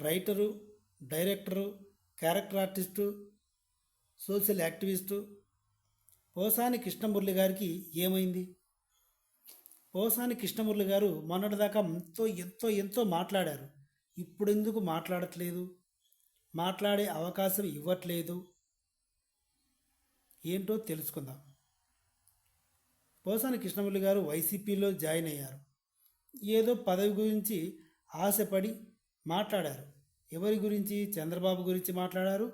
Writer director character artist social activist. Posani Krishnamurali గారికి ఏమైంది? పోసాని కృష్ణమురళి గారు మొన్నటిదాకా ఎంతో ఎంతో ఎంతో మాట్లాడారు. ఇప్పుడు ఎందుకు మాట్లాడట్లేదు? మాట్లాడే అవకాశం ఇవ్వట్లేదు. ఏంటో తెలుసుకుందాం. పోసాని కృష్ణమురళి గారు వైసీపీలో జాయిన్ అయ్యారు. ఏదో పదవి గురించి ఆశపడి మాట్లాడారు. ఎవరి గురించి? చంద్రబాబు గురించి మాట్లాడారు.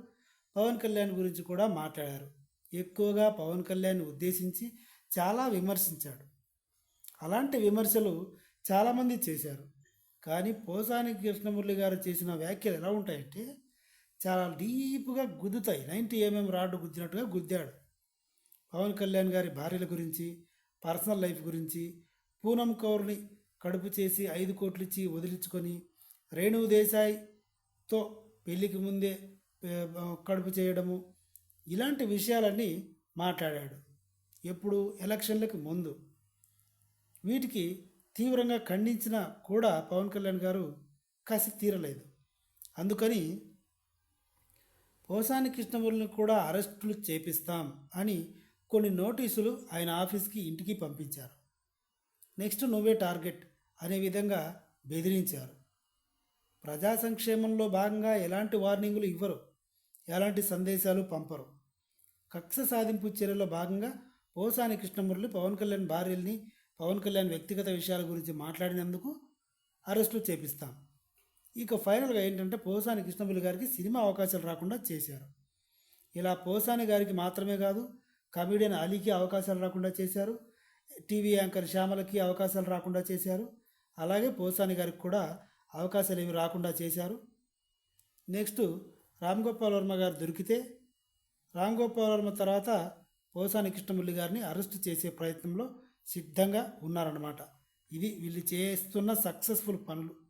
పవన్ కళ్యాణ్ గురించి కూడా మాట్లాడారు. ఎక్కువగా పవన్ కళ్యాణ్ ఉద్దేశించి చాలా విమర్శించాడు. అలాంటి విమర్శలు చాలామంది చేశారు. కానీ పోసాని కృష్ణమురళి గారు చేసిన వ్యాఖ్యలు ఎలా ఉంటాయంటే చాలా డీప్గా గుద్దుతాయి. నైంటీ ఎంఎం రాడ్డు గుద్దినట్టుగా గుద్దాడు. పవన్ కళ్యాణ్ గారి భార్యల గురించి పర్సనల్ లైఫ్ గురించి పూనం కౌర్ని కడుపు చేసి ఐదు కోట్లు ఇచ్చి వదిలించుకొని రేణు దేశాయ్తో పెళ్ళికి ముందే కడుపు చేయడము ఇలాంటి విషయాలన్నీ మాట్లాడాడు. ఎప్పుడు? ఎలక్షన్లకు ముందు. వీటికి తీవ్రంగా ఖండించినా కూడా పవన్ కళ్యాణ్ గారు కసి తీరలేదు. అందుకని పోసాని కృష్ణమురళిని కూడా అరెస్టులు చేపిస్తాం అని కొన్ని నోటీసులు ఆయన ఆఫీస్కి ఇంటికి పంపించారు. నెక్స్ట్ నువ్వే టార్గెట్ అనే విధంగా బెదిరించారు. ప్రజా సంక్షేమంలో భాగంగా ఎలాంటి వార్నింగులు ఇవ్వరు ఎలాంటి సందేశాలు పంపరు. కక్ష సాధింపు చర్యలో భాగంగా పోసాని కృష్ణమురళి పవన్ కళ్యాణ్ భార్యల్ని పవన్ కళ్యాణ్ వ్యక్తిగత విషయాల గురించి మాట్లాడినందుకు అరెస్టులు చేపిస్తాం. ఇక ఫైనల్గా ఏంటంటే పోసాని కృష్ణమురళి గారికి సినిమా అవకాశాలు రాకుండా చేశారు. ఇలా పోసాని గారికి మాత్రమే కాదు కమెడియన్ అలీకి అవకాశాలు రాకుండా చేశారు టీవీ యాంకర్ శ్యామలకి అవకాశాలు రాకుండా చేశారు. అలాగే పోసాని గారికి కూడా అవకాశాలు ఏమి రాకుండా చేశారు. నెక్స్ట్ రామ్ గోపాల్ వర్మ గారు దొరికితే రామ్ గోపాల్ వర్మ తర్వాత పోసాని కృష్ణమురళి గారిని అరెస్ట్ చేసే ప్రయత్నంలో సిద్ధంగా ఉన్నారన్నమాట. ఇది వీళ్ళు చేస్తున్న సక్సెస్ఫుల్ పనులు.